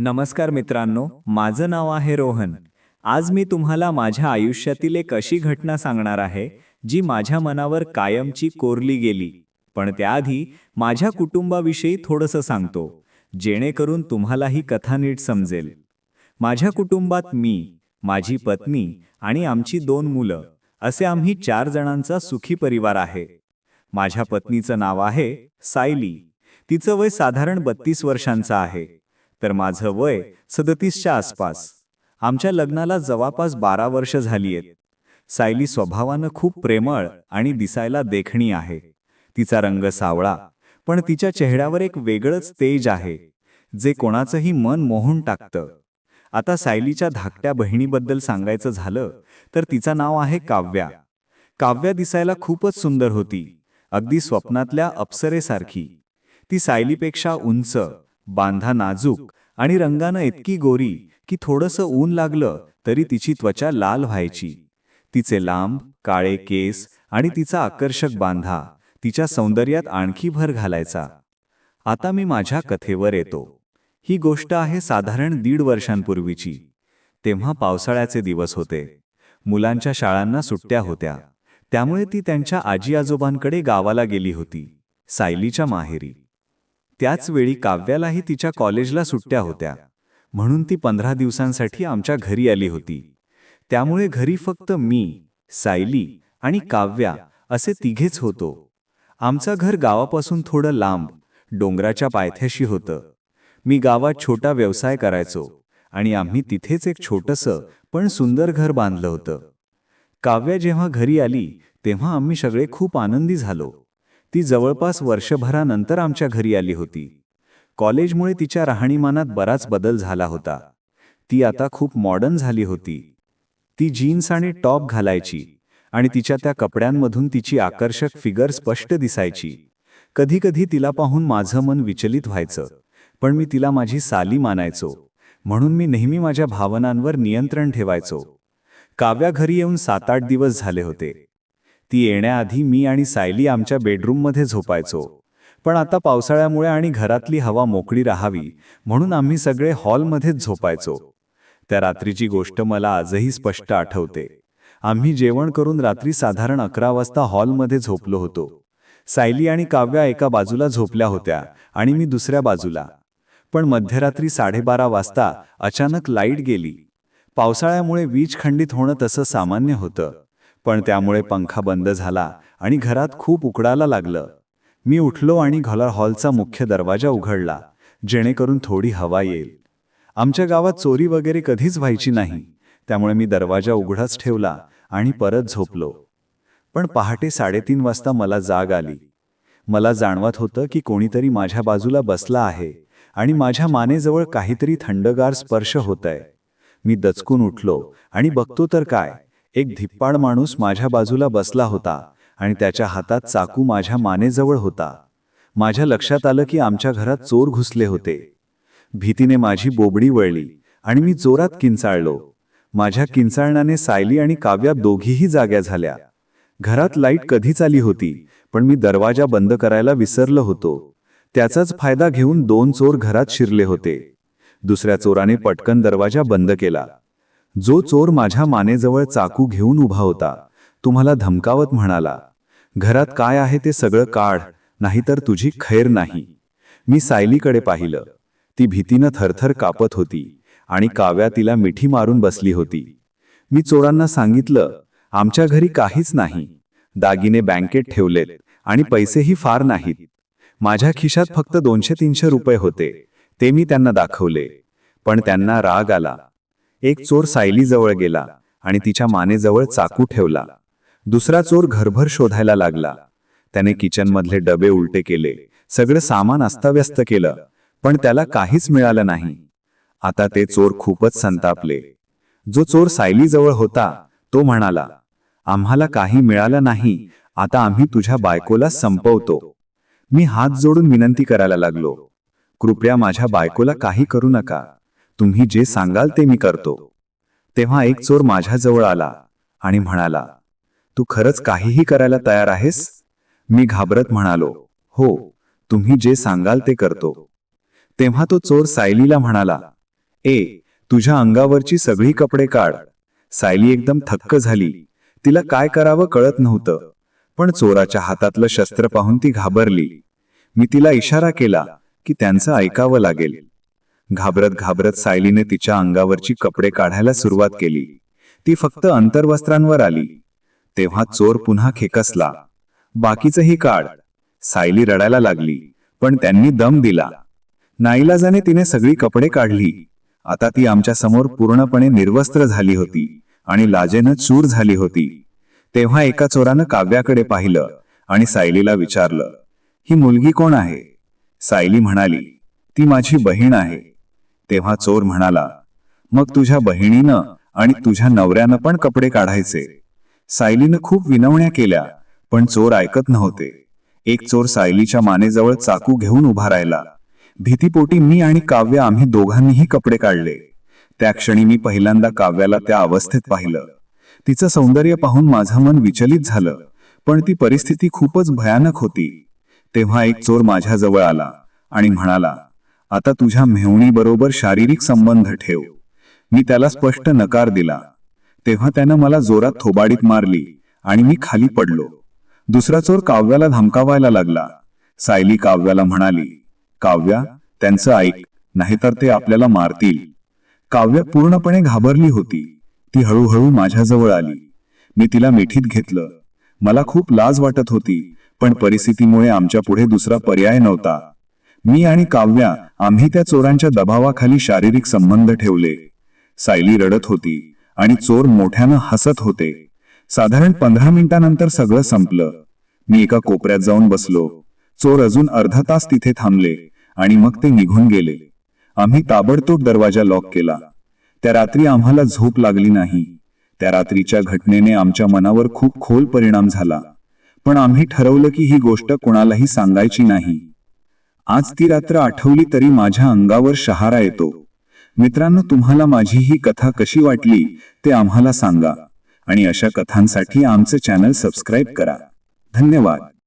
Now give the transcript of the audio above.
नमस्कार मित्रांनो माझं नाव आहे रोहन. आज मी तुम्हाला माझ्या आयुष्यातील एक अशी घटना सांगणार आहे जी माझ्या मनावर कायमची कोरली गेली. पण त्याआधी माझ्या कुटुंबाविषयी थोडंसं सांगतो जेणेकरून तुम्हाला ही कथा नीट समजेल. माझ्या कुटुंबात मी माझी पत्नी आणि आमची दोन मुलं असे आम्ही चार जणांचा सुखी परिवार आहे. माझ्या पत्नीचं नाव आहे सायली. तिचं वय साधारण बत्तीस वर्षांचं आहे. तर माझं वय सदतीसच्या आसपास. आमच्या लग्नाला जवळपास बारा वर्ष झाली आहेत. सायली स्वभावानं खूप प्रेमळ आणि दिसायला देखणी आहे. तिचा रंग सावळा पण तिच्या चेहऱ्यावर एक वेगळंच तेज आहे जे कोणाचंही मन मोहून टाकतं. आता सायलीच्या धाकट्या बहिणीबद्दल सांगायचं झालं तर तिचं नाव आहे काव्या. काव्या दिसायला खूपच सुंदर होती अगदी स्वप्नातल्या अप्सरेसारखी. ती सायलीपेक्षा उंच बांधा नाजूक आणि रंगानं इतकी गोरी की थोडंसं ऊन लागलं तरी तिची त्वचा लाल व्हायची. तिचे लांब काळे केस आणि तिचा आकर्षक बांधा तिच्या सौंदर्यात आणखी भर घालायचा. आता मी माझ्या कथेवर येतो. ही गोष्ट आहे साधारण दीड वर्षांपूर्वीची. तेव्हा पावसाळ्याचे दिवस होते. मुलांच्या शाळांना सुट्ट्या होत्या. त्यामुळे ती त्यांच्या आजी आजोबांकडे गावाला गेली होती. सायलीच्या माहेरी. त्याचवेळी काव्यालाही तिच्या कॉलेजला सुट्ट्या होत्या. म्हणून ती पंधरा दिवसांसाठी आमच्या घरी आली होती. त्यामुळे घरी फक्त मी सायली आणि काव्या असे तिघेच होतो. आमचं घर गावापासून थोडं लांब डोंगराच्या पायथ्याशी होतं. मी गावात छोटा व्यवसाय करायचो आणि आम्ही तिथेच एक छोटंसं पण सुंदर घर बांधलं होतं. काव्या जेव्हा घरी आली तेव्हा आम्ही सगळे खूप आनंदी झालो. ती जवळपास वर्षभरानंतर आमच्या घरी आली होती. कॉलेजमुळे तिच्या राहणीमानात बराच बदल झाला होता. ती आता खूप मॉडर्न झाली होती. ती जीन्स आणि टॉप घालायची आणि तिच्या त्या कपड्यांमधून तिची आकर्षक फिगर स्पष्ट दिसायची. कधीकधी तिला पाहून माझं मन विचलित व्हायचं. पण मी तिला माझी साली मानायचो. म्हणून मी नेहमी माझ्या भावनांवर नियंत्रण ठेवायचो. काव्या घरी येऊन सात आठ दिवस झाले होते. ती येण्याआधी मी आणि सायली आमच्या बेडरूममध्ये झोपायचो. पण आता पावसाळ्यामुळे आणि घरातली हवा मोकळी राहावी म्हणून आम्ही सगळे हॉलमध्येच झोपायचो. त्या रात्रीची गोष्ट मला आजही स्पष्ट आठवते. आम्ही जेवण करून रात्री साधारण अकरा वाजता हॉलमध्ये झोपलो होतो. सायली आणि काव्या एका बाजूला झोपल्या होत्या आणि मी दुसऱ्या बाजूला. पण मध्यरात्री साडेबारा वाजता अचानक लाइट गेली. पावसाळ्यामुळे वीज खंडित होणं तसं सामान्य होतं. पण त्यामुळे पंखा बंद झाला आणि घरात खूप उकडायला लागलं. मी उठलो आणि घोला हॉलचा मुख्य दरवाजा उघडला जेणेकरून थोडी हवा येईल. आमच्या गावात चोरी वगैरे कधीच व्हायची नाही त्यामुळे मी दरवाजा उघडाच ठेवला आणि परत झोपलो. पण पहाटे साडेतीन वाजता मला जाग आली. मला जाणवत होतं की कोणीतरी माझ्या बाजूला बसला आहे आणि माझ्या मानेजवळ काहीतरी थंडगार स्पर्श होतय. मी दचकून उठलो आणि बघतो तर काय? एक धिप्पाड माणूस माझ्या बाजूला बसला होता आणि त्याच्या हातात चाकू माझ्या मानेजवळ होता. माझ्या लक्षात आलं की आमच्या घरात चोर घुसले होते. भीतीने माझी बोबडी वळली आणि मी जोरात किंचाळलो. माझ्या किंचाळण्याने सायली आणि काव्या दोघीही जाग्या झाल्या. घरात लाइट कधीच आली होती पण मी दरवाजा बंद करायला विसरलो होतो. त्याचाच फायदा घेऊन दोन चोर घरात शिरले होते. दुसऱ्या चोराने पटकन दरवाजा बंद केला. जो चोर माझ्या मानेजवळ चाकू घेऊन उभा होता तुम्हाला धमकावत म्हणाला घरात काय आहे ते सगळं काढ नाहीतर तुझी खैर नाही. मी सायलीकडे पाहिलं. ती भीतीनं थरथर कापत होती आणि काव्या तिला मिठी मारून बसली होती. मी चोरांना सांगितलं आमच्या घरी काहीच नाही. दागिने बँकेत ठेवलेत आणि पैसेही फार नाहीत. माझ्या खिशात फक्त दोनशे तीनशे रुपये होते. ते मी त्यांना दाखवले. पण त्यांना राग आला. एक चोर सायलीजवळ गेला आणि तिच्या मानेजवळ चाकू ठेवला. दुसरा चोर घरभर शोधायला लागला. त्याने किचनमधले डबे उलटे केले. सगळं सामान अस्ताव्यस्त केलं पण त्याला काहीच मिळालं नाही. आता ते चोर खूपच संतापले. जो चोर सायलीजवळ होता तो म्हणाला आम्हाला काही मिळालं नाही. आता आम्ही तुझ्या बायकोला संपवतो. मी हात जोडून विनंती करायला लागलो. कृपया माझ्या बायकोला काही करू नका. तुम्ही जे सांगाल ते मी करतो. तेव्हा एक चोर माझ्याजवळ आला आणि म्हणाला तू खरंच काहीही करायला तयार आहेस? मी घाबरत म्हणालो हो तुम्ही जे सांगाल ते करतो. तेव्हा तो चोर सायलीला म्हणाला ए तुझ्या अंगावरची सगळी कपडे काढ. सायली एकदम थक्क झाली. तिला काय करावं कळत नव्हतं पण चोराच्या हातातलं शस्त्र पाहून ती घाबरली. मी तिला इशारा केला की त्यांचं ऐकावं लागेल. घाबरत घाबरत सायलीने तिच्या अंगावरची कपडे काढायला सुरुवात केली. ती फक्त अंतर्वस्त्रांवर आली. तेव्हा चोर पुन्हा खेकसला. बाकीचंही काढ. सायली रडायला लागली पण त्यांनी दम दिला. नाईलाजाने तिने सगळी कपडे काढली. आता ती आमच्यासमोर पूर्णपणे निर्वस्त्र झाली होती आणि लाजेनं चूर झाली होती. तेव्हा एका चोरानं काव्याकडे पाहिलं आणि सायलीला विचारलं ही मुलगी कोण आहे? सायली म्हणाली ती माझी बहीण आहे. तेव्हा चोर म्हणाला मग तुझ्या बहिणीनं आणि तुझ्या नवऱ्यानं पण कपडे काढायचे. सायलीनं खूप विनवण्या केल्या पण चोर ऐकत नव्हते. एक चोर सायलीच्या मानेजवळ चाकू घेऊन उभा राहिला. भीतीपोटी मी आणि काव्य आम्ही दोघांनीही कपडे काढले. त्या क्षणी मी पहिल्यांदा काव्याला त्या अवस्थेत पाहिलं. तिचं सौंदर्य पाहून माझं मन विचलित झालं पण ती परिस्थिती खूपच भयानक होती. तेव्हा एक चोर माझ्याजवळ आला आणि म्हणाला आता तुझ्या मेहुणीबरोबर शारीरिक संबंध ठेव. मी त्याला स्पष्ट नकार दिला. तेव्हा त्यानं मला जोरात थोबाडीत मारली आणि मी खाली पडलो. दुसरा चोर काव्याला धमकावायला लागला. सायली काव्याला म्हणाली काव्या त्यांचं ऐक नाहीतर ते आपल्याला मारतील. काव्य पूर्णपणे घाबरली होती. ती हळूहळू माझ्याजवळ आली. मी तिला मिठीत घेतलं. मला खूप लाज वाटत होती पण परिस्थितीमुळे आमच्या पुढे दुसरा पर्याय नव्हता. मी आणि काव्या आम्ही त्या चोरांच्या दबावाखाली शारीरिक संबंध ठेवले. सायली रडत होती आणि चोर मोठ्यानं हसत होते. साधारण पंधरा मिनिटांनंतर सगळं संपलं. मी एका कोपऱ्यात जाऊन बसलो. चोर अजून अर्धा तास तिथे थांबले आणि मग ते निघून गेले. आम्ही ताबडतोब दरवाजा लॉक केला. त्या रात्री आम्हाला झोप लागली नाही. त्या रात्रीच्या घटनेने आमच्या मनावर खूप खोल परिणाम झाला. पण आम्ही ठरवलं की ही गोष्ट कोणालाही सांगायची नाही. आज ती रात्र आठवली तरी माझ्या अंगावर शहारा येतो. मित्रांनो तुम्हाला माझी ही कथा कशी वाटली ते आम्हाला सांगा आणि अशा कथांसाठी आमचे चॅनल सबस्क्राईब करा. धन्यवाद.